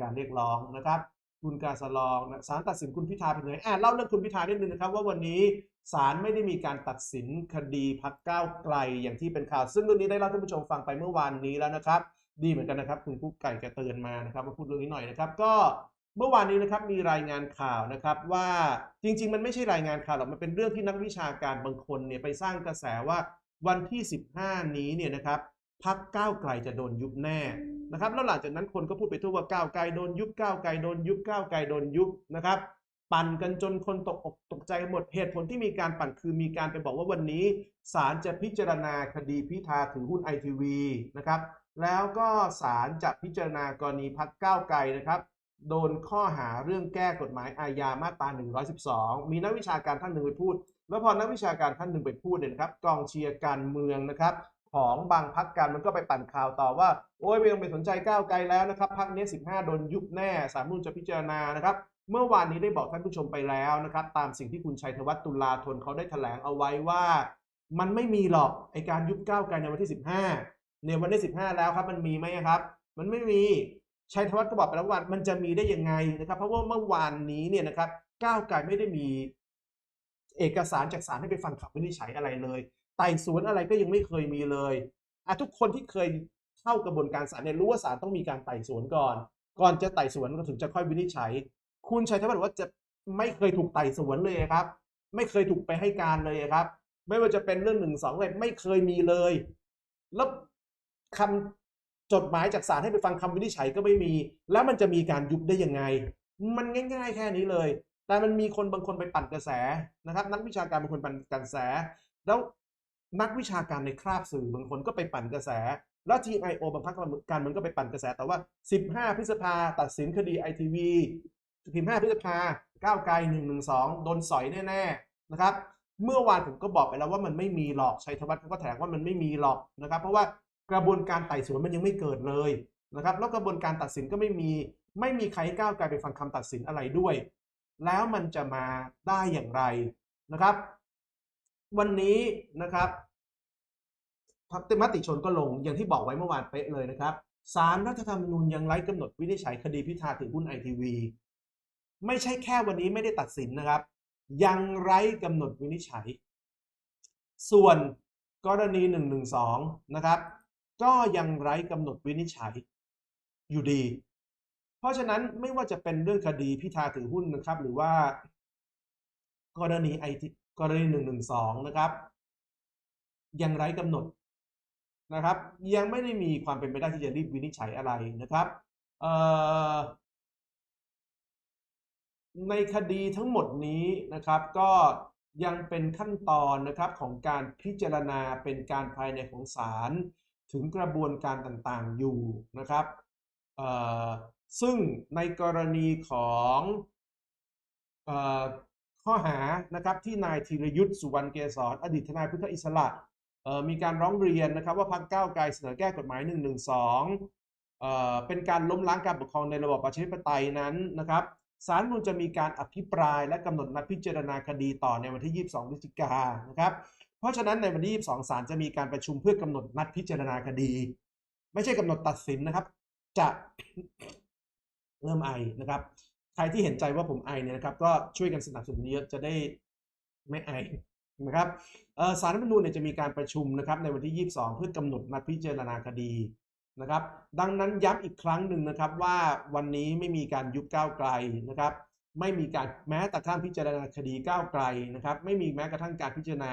การเรียกร้องนะครับคุณการสลองนะศาลตัดสินคุณพิธาเป็นไงอ่าเล่าเรื่องคุณพิธานิดนึงนะครับ ว่าวันนี้ศาลไม่ได้มีการตัดสินคดีพักก้าวไกลอย่างที่เป็นข่าว ซึ่งเรื่องนี้ได้เล่าท่านผู้ชมฟังไปเมื่อวานนี้แล้วนะครับ ดีเหมือนกันนะครับ คุณกุ๊กไก่แกเตือนมานะครับมาพูดเรื่องนี้หน่อยนะครับ ก็เมื่อวานนี้นะครับมีรายงานข่าวนะครับว่าจริง ๆ มันไม่ใช่รายงานข่าวหรอกมันเป็นเรื่องที่นักวิชาการบางคนเนี่ยไปสร้างกระแสว่าวันที่ 15 นี้เนี่ยนะครับพักก้าวไกลจะโดนยุบแน่ นะครับแล้วหลังจากนั้นคนก็พูดไปทั่วว่าก้าวไกลโดนยุบก้าวไกลโดนยุบก้าวไกลโดนยุบนะครับ ปั่นกันจนคนตกอกตกใจหมดเหตุผลที่มีการปั่นคือมีการไปบอกว่าวันนี้ศาลจะพิจารณาคดีพิธาถือหุ้นไอทีวีนะครับแล้วก็ศาลจะพิจารณากรณีพักก้าวไกลนะครับโดนข้อหาเรื่องแก้กฎหมายอาญามาตรา 112 มีนักวิชาการท่านหนึ่งไปพูด แล้วพอนักวิชาการท่านหนึ่งไปพูดเนี่ยนะครับกองเชียร์การเมืองนะครับ ของบางพักการมันก็ไปปั่นข่าวต่อว่า โอ้ยไม่ต้องไปสนใจก้าวไกลแล้วนะครับพักนี้ 15 โดนยุบแน่สารนุนจะพิจารณานะครับ เมื่อวานนี้ได้บอกท่านผู้ชมไปแล้วนะครับ ตามสิ่งที่คุณชัยธวัฒน์ตุลาธนเขาได้แถลงเอาไว้ว่า มันไม่มีหรอกไอการยุบก้าวไกลในวันที่ 15เนี่ยวันที่15 แล้วครับมันมีไหมครับ มันไม่มีชัยธวัฒน์ก็บอกไปแล้วว่ามันจะมีได้ยังไงนะครับ เพราะว่าเมื่อวานนี้เนี่ยนะครับก้าวไกลไม่ได้มีเอกสารจากศาลให้ไปฟังคำวินิจฉัยอะไรเลย ไต่สวนอะไรก็ยังไม่เคยมีเลยอะทุกคนที่เคยเข้ากระบวนการศาลเนี่ยรู้ว่าศาลต้องมีการไต่สวนก่อน ก่อนจะไต่สวนก็ถึงจะค่อยวินิจฉัย คุณชัยธวัฒน์บอกว่าจะไม่เคยถูกไต่สวนเลยครับ ไม่เคยถูกไปให้การเลยครับ ไม่ว่าจะเป็นเรื่องหนึ่งสองเลยไม่เคยมีเลย แล้วคำจดหมายจากศาลให้ไปฟังคำวินิจฉัยก็ไม่มี แล้วมันจะมีการยุบได้ยังไง มันง่าย ๆ แค่นี้เลย แต่มันมีคนบางคนไปปั่นกระแสนะครับ นักวิชาการบางคนปั่นกระแส แล้ว นักวิชาการในคราบสื่อบางคนก็ไปปั่นกระแส แล้ว TIO บางพักการมันก็ไปปั่นกระแส แต่ว่า 15 พฤษภาตัดสินคดีไอทีวี15 พฤษภาก้าวไกล112 โดนสอยแน่ๆนะครับ เมื่อวานผมก็บอกไปแล้วว่ามันไม่มีหรอกชัยธวัฒน์เขาก็แถลงว่ามันไม่มีหรอกนะครับ เพราะว่ากระบวนการไต่สวนมันยังไม่เกิดเลยนะครับ แล้วกระบวนการตัดสินก็ไม่มี ไม่มีใครก้าวไกลไปฟังคำตัดสินอะไรด้วย แล้วมันจะมาได้อย่างไรนะครับ วันนี้นะครับ มติชนก็ลงอย่างที่บอกไว้เมื่อวานเป๊ะเลยนะครับสารรัฐธรรมนูญยังไร้กำหนดวินิจฉัยคดีพิธาถือหุ้นไอทีวีไม่ใช่แค่วันนี้ไม่ได้ตัดสินนะครับ ยังไร้กำหนดวินิจฉัย ส่วนกรณีหนึ่งหนึ่งสองนะครับ ก็ยังไร้กำหนดวินิจฉัยอยู่ดี เพราะฉะนั้นไม่ว่าจะเป็นเรื่องคดีพิธาถือหุ้นนะครับ หรือว่ากรณีไอทีกรณีหนึ่งหนึ่งสองนะครับ ยังไร้กำหนด นะครับ ยังไม่ได้มีความเป็นไปได้ที่จะรีบวินิจฉัยอะไรนะครับในคดีทั้งหมดนี้นะครับก็ยังเป็นขั้นตอนนะครับของการพิจารณาเป็นการภายในของศาลถึงกระบวนการต่างๆอยู่นะครับซึ่งในกรณีของข้อหานะครับที่นายธีรยุทธ์สุวรรณเกษรอดีตทนายพุทธอิสระ มีการร้องเรียนนะครับว่าพรรคก้าวไกลเสนอแก้กฎหมาย1 1 2เป็นการล้มล้างการปกครองในระบอบประชาธิปไตยนั้นนะครับศาลนูนจะมีการอภิปรายและกำหนดนัดพิจารณาคดีต่อในวันที่ 22พฤศจิกายนนะครับ เพราะฉะนั้นในวันที่22ศาลจะมีการประชุมเพื่อกำหนดนัดพิจารณาคดี ไม่ใช่กำหนดตัดสินนะครับ จะเริ่มไอนะครับ ใครที่เห็นใจว่าผมไอเนี่ยนะครับ ก็ช่วยกันสนับสนุนเยอะจะได้ไม่ไอ นะครับสารรัฐมนูญเนี่ยจะมีการประชุมนะครับในวันที่ 22 เพื่อกำหนดนัดพิจารณาคดีนะครับดังนั้นย้ำอีกครั้งหนึ่งนะครับว่าวันนี้ไม่มีการยุบก้าวไกลนะครับไม่มีการแม้แต่ขั้นพิจารณาคดีก้าวไกลนะครับไม่มีแม้กระทั่งการพิจารณา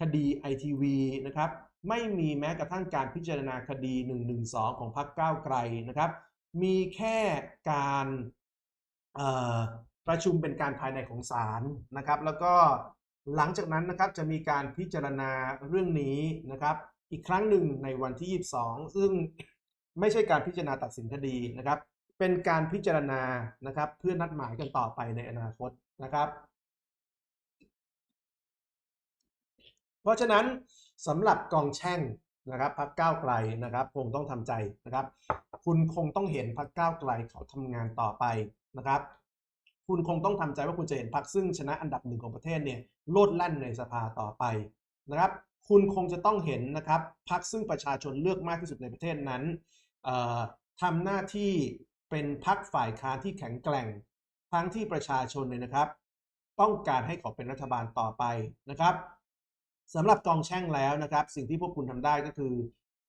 คดีไอทีวีนะครับไม่มีแม้กระทั่งการพิจารณาคดี 112 ของพรรคก้าวไกลนะครับมีแค่การประชุมเป็นการภายในของศาลนะครับแล้วก็ หลังจากนั้นนะครับจะมีการพิจารณาเรื่องนี้นะครับ อีกครั้งหนึ่งในวันที่ 22 ซึ่งไม่ใช่การพิจารณาตัดสินคดีนะครับ เป็นการพิจารณานะครับเพื่อนัดหมายกันต่อไปในอนาคตนะครับ เพราะฉะนั้นสำหรับกองแช่งนะครับพักก้าวไกลนะครับ คงต้องทำใจนะครับ คุณคงต้องเห็นพักก้าวไกลเขาทำงานต่อไปนะครับ คุณคงต้องทำใจว่าคุณจะเห็นพรรคซึ่งชนะอันดับหนึ่งของประเทศเนี่ยโลดแล่นในสภาต่อไปนะครับคุณคงจะต้องเห็นนะครับพรรคซึ่งประชาชนเลือกมากที่สุดในประเทศนั้นทำหน้าที่เป็นพักฝ่ายค้านที่แข็งแกร่ง ทั้งที่ประชาชนเนี่ยนะครับ ต้องการให้เขาเป็นรัฐบาลต่อไปนะครับสำหรับกองแช่งแล้วนะครับ สิ่งที่พวกคุณทำได้ก็คือ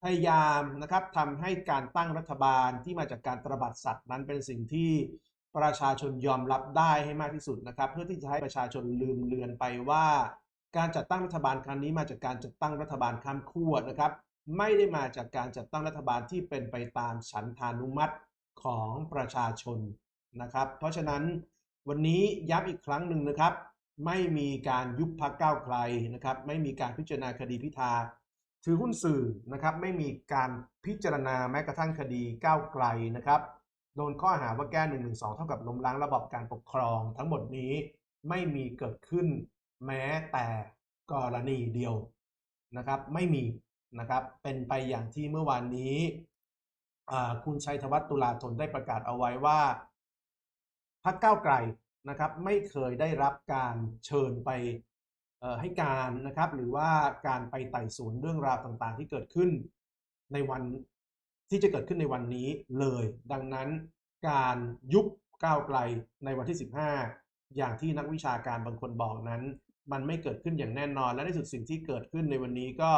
พยายามนะครับทำให้การตั้งรัฐบาลที่มาจากการตระบัดสัตว์นั้นเป็นสิ่งที่ ประชาชนยอมรับได้ให้มากที่สุดนะครับ เพื่อที่จะให้ประชาชนลืมเลือนไปว่า การจัดตั้งรัฐบาลครั้งนี้มาจากการจัดตั้งรัฐบาลข้ามขั้วนะครับ ไม่ได้มาจากการจัดตั้งรัฐบาลที่เป็นไปตามฉันทานุมัติของประชาชนนะครับ เพราะฉะนั้นวันนี้ย้ำอีกครั้งหนึ่งนะครับ ไม่มีการยุบพักก้าวไกลนะครับ ไม่มีการพิจารณาคดีพิธาถือหุ้นสื่อนะครับ ไม่มีการพิจารณาแม้กระทั่งคดีก้าวไกลนะครับ โดนข้อหาว่าแก้1นึเท่ากับล้มล้างระบอบการปกครอง ทั้งหมดนี้ไม่มีเกิดขึ้นแม้แต่กรณีเดียวนะครับ ไม่มีนะครับเป็นไปอย่างที่เมื่อวานนี้คุณชัยธวัฒน์ตุลาธนได้ประกาศเอาไว้ว่าพรรคก้าวไกลนะครับไม่เคยได้รับการเชิญไปให้การนะครับ หรือว่าการไปไต่สวนเรื่องราวต่างๆ ที่เกิดขึ้นในวัน ที่จะเกิดขึ้นในวันนี้เลย ดังนั้นการยุบก้าวไกลในวันที่ 15 อย่างที่นักวิชาการบางคนบอกนั้น มันไม่เกิดขึ้นอย่างแน่นอน และในสุดสิ่งที่เกิดขึ้นในวันนี้ก็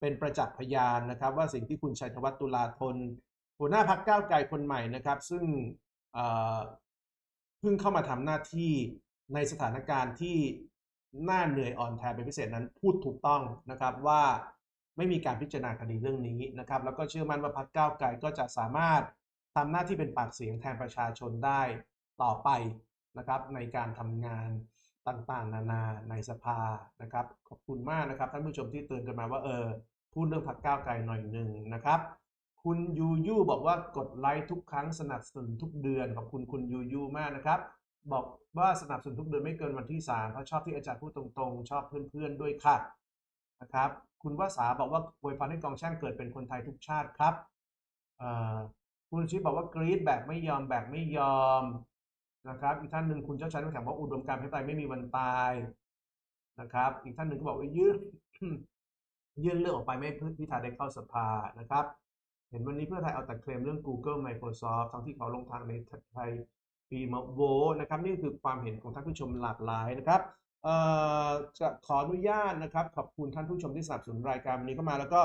เป็นประจักษ์พยานนะครับ ว่าสิ่งที่คุณชัยธวัฒน์ตุลาธนหัวหน้าพักก้าวไกลคนใหม่นะครับ ซึ่งเพิ่งเข้ามาทำหน้าที่ในสถานการณ์ที่น่าเหนื่อยอ่อนแทนเป็นพิเศษนั้นพูดถูกต้องนะครับว่า ไม่มีการพิจารณาคดีเรื่องนี้นะครับแล้วก็เชื่อมั่นว่าพักก้าวไกลก็จะสามารถทำหน้าที่เป็นปากเสียงแทนประชาชนได้ต่อไปนะครับในการทำงานต่างๆ นานาในสภานะครับขอบคุณมากนะครับท่านผู้ชมที่เตือนกันมาว่าเออพูดเรื่องพักก้าวไกลหน่อยหนึ่งนะครับคุณยูยูบอกว่ากดไลค์ทุกครั้งสนับสนุนทุกเดือนขอบคุณคุณยูยูมากนะครับ บอกว่าสนับสนุนทุกเดือนไม่เกินวันที่สามเพราะชอบที่อาจารย์พูดตรงๆ ชอบเพื่อนๆด้วยค่ะ นะครับ คุณวาสาบอกว่าอวยพรให้กองช่างเกิดเป็นคนไทยทุกชาติครับคุณชิปบอกว่ากรีดแบบไม่ยอมแบบไม่ยอมนะครับ อีกท่านหนึ่งคุณเจ้าชายน้ำแข็งบอกอุดมการณ์ประชาธิปไตยไม่มีวันตายนะครับ อีกท่านหนึ่งก็บอกว่ายื่นยื่นเรื่องออกไปไม่พิธาได้เข้าสภานะครับ เห็นวันนี้เพื่อไทยเอาแต่เคลมเรื่อง Google Microsoft ทั้งที่เขาลงทางในไทยปีมาโวนะครับ นี่คือความเห็นของท่านผู้ชมหลากหลายนะครับ จะขออนุญาตนะครับ ขอบคุณท่านผู้ชมที่สนับสนุนรายการวันนี้เข้ามา แล้วก็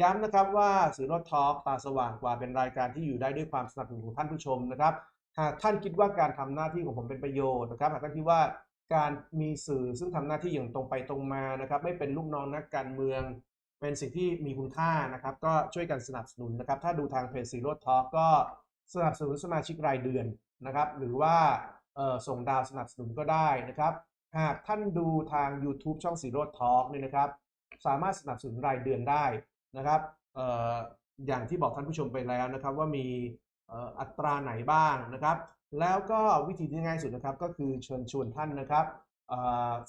ย้ำนะครับว่าสื่อรถทอล์กตาสว่างกว่าเป็นรายการที่อยู่ได้ด้วยความสนับสนุนของท่านผู้ชมนะครับ หากท่านคิดว่าการทำหน้าที่ของผมเป็นประโยชน์นะครับหากท่านคิดว่าการมีสื่อซึ่งทำหน้าที่อย่างตรงไปตรงมานะครับ ไม่เป็นลูกน้องนักการเมือง เป็นสิ่งที่มีคุณค่านะครับ ก็ช่วยกันสนับสนุนนะครับ ถ้าดูทางเพจซีร่ทอล์กก็สนับสนุนสมาชิกรายเดือนนะครับ หรือว่าส่งดาวสนับสนุนก็ได้นะครับ หากท่านดูทาง YouTube ช่องซีโร่ทอล์กเนี่ยนะครับ สามารถสนับสนุนรายเดือนได้นะครับอย่างที่บอกท่านผู้ชมไปแล้วนะครับ ว่ามีอัตราไหนบ้างนะครับ แล้วก็วิธีที่ง่ายสุดนะครับ ก็คือเชิญชวนท่านนะครับ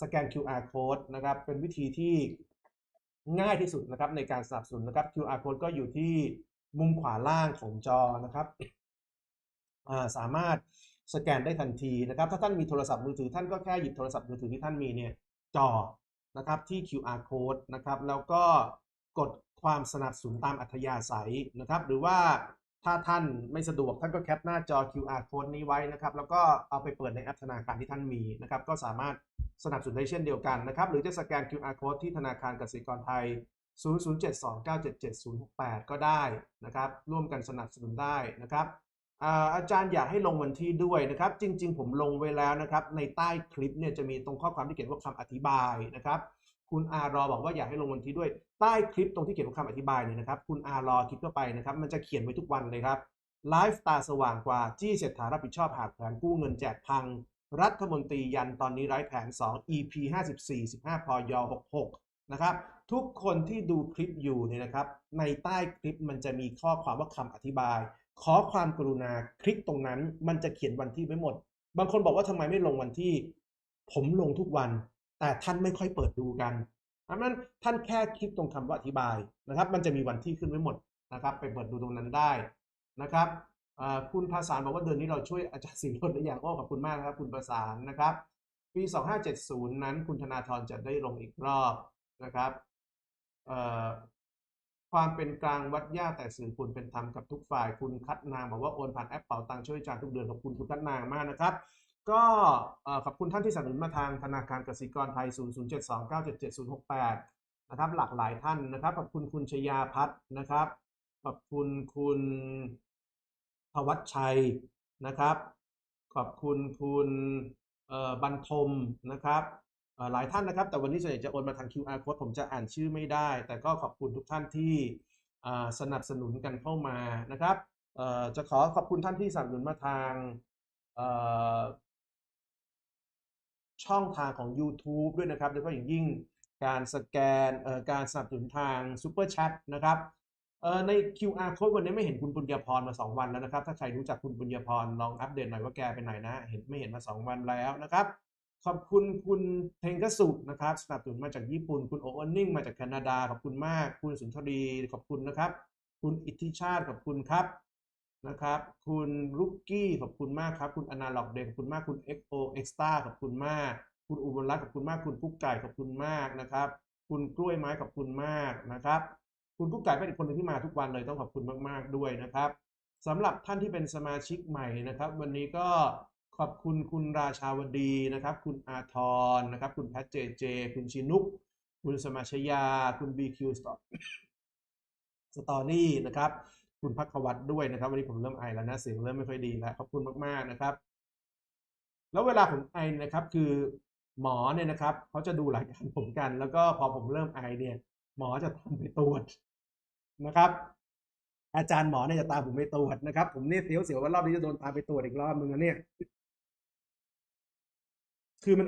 สแกน QR code นะครับ เป็นวิธีที่ง่ายที่สุดนะครับในการสนับสนุนนะครับ QR code ก็อยู่ที่มุมขวาล่างของจอนะครับสามารถ สแกนได้ทันทีนะครับ ถ้าท่านมีโทรศัพท์มือถือ ท่านก็แค่หยิบโทรศัพท์มือถือที่ท่านมีเนี่ยจอนะครับที่ QR code นะครับ แล้วก็กดความสนับสนุนตามอัธยาศัยนะครับ หรือว่าถ้าท่านไม่สะดวกท่านก็แคปหน้าจอ QR code นี้ไว้นะครับ แล้วก็เอาไปเปิดในแอปธนาคารที่ท่านมีนะครับ ก็สามารถสนับสนุนได้เช่นเดียวกันนะครับ หรือจะสแกน QR code ที่ธนาคารกสิกรไทย 00729777068 ก็ได้นะครับ ร่วมกันสนับสนุนได้นะครับ อาจารย์อยากให้ลงวันที่ด้วยนะครับ จริง ๆ ผมลงไว้แล้วนะครับ ในใต้คลิปเนี่ยจะมีตรงข้อความที่เขียนว่าคำอธิบายนะครับ คุณอารอบอกว่าอยากให้ลงวันที่ด้วย ใต้คลิปตรงที่เขียนว่าคำอธิบายเนี่ยนะครับ คุณอารอคลิกเข้าไปนะครับ มันจะเขียนไว้ทุกวันเลยครับไลฟ์ตาสว่างกว่าจี้เศรษฐารับผิดชอบหากแผนกู้เงินแจกพัง รัฐมนตรียันตอนนี้ไร้แผน 2 EP 54 15พย66นะครับทุกคนที่ดูคลิปอยู่เนี่ยนะครับ ในใต้คลิปมันจะมีข้อความว่าคำอธิบาย ขอความกรุณาคลิกตรงนั้น มันจะเขียนวันที่ไว้หมด บางคนบอกว่าทำไมไม่ลงวันที่ ผมลงทุกวัน แต่ท่านไม่ค่อยเปิดดูกันดังนั้นท่านแค่คลิกตรงคำว่าอธิบายนะครับ มันจะมีวันที่ขึ้นไว้หมดนะครับ ไปเปิดดูตรงนั้นได้นะครับคุณภาษาบอกว่าเดือนนี้เราช่วยอาจารย์สิงห์ได้อย่างโอ้อขอบคุณมากนะครับ คุณภาษานะครับปี 2570 นั้นคุณธนาธรจะได้ลงอีกรอบนะครับ ความเป็นกลางวัดยากแต่สื่อคุณเป็นธรรมกับทุกฝ่าย คุณคัดนางบอกว่าโอนผ่านแอปเป่าตังช่วยจารย์ทุกเดือนขอบคุณคุณคัดนางมากนะครับ ก็ขอบคุณท่านที่สนับสนุนมาทางธนาคารกสิกรไทย 00729777068 นะครับ หลากหลายท่านนะครับ ขอบคุณคุณชยาพัฒน์นะครับ ขอบคุณคุณพวัชชัยนะครับ ขอบคุณคุณบรรทมนะครับ หลายท่านนะครับ แต่วันนี้ส่วนใหญ่จะโอนมาทาง QR code ผมจะอ่านชื่อไม่ได้ แต่ก็ขอบคุณทุกท่านที่สนับสนุนกันเข้ามานะครับจะขอขอบคุณท่านที่สนับสนุนมาทางช่องทางของ YouTube ด้วยนะครับโดยเฉพาะอย่างยิ่งการสแกนการสนับสนุนทาง Super Chat นะครับใน QR code วันนี้ไม่เห็นคุณปุญญาพรมา 2 วันแล้วนะครับ ถ้าใครรู้จักคุณปุญญาพรลองอัปเดตหน่อยว่าแกไปไหนนะ เห็นไม่เห็นมา 2 วันแล้วนะครับ ขอบคุณคุณเพงกสุนะครับสนับสนุนมาจากญี่ปุ่น คุณโอเอนิ่งมาจากแคนาดาขอบคุณมาก คุณสุนทรีขอบคุณนะครับ คุณอิทธิชาติขอบคุณครับนะครับ คุณรุกกี้ขอบคุณมากครับ คุณอนาล็อกเดย์ขอบคุณมาก คุณ XO Extra ขอบคุณมาก คุณอุบลรัตน์ขอบคุณมาก คุณกุ๊กไก่ขอบคุณมากนะครับ คุณกล้วยไม้ขอบคุณมากนะครับ คุณกุ๊กไก่เป็นอีกคนหนึ่งที่มาทุกวันเลยต้องขอบคุณมาก ๆ ด้วยนะครับสำหรับท่านที่เป็นสมาชิกใหม่นะครับ วันนี้ก็ ขอบคุณคุณราชาวดีนะครับ คุณอาทรนะครับ คุณแพทเจเจ คุณชินุก คุณสมาชยา คุณ BQ s t o สตอรี่นะครับ คุณพักวัตด้วยนะครับ วันนี้ผมเริ่มไอแล้วนะเสียงเริ่มไม่ค่อยดีแล้วขอบคุณมากๆนะครับ แล้วเวลาผมไอนะครับคือหมอเนี่ยนะครับเขาจะดูรายการผมกัน แล้วก็พอผมเริ่มไอเนี่ย หมอจะตามไปตรวจนะครับ อาจารย์หมอเนี่ยจะตามผมไปตรวจนะครับ ผมเนี่ยเสียวๆว่ารอบนี้จะโดนตามไปตรวจอีกรอบนึงนะเนี่ย คือมัน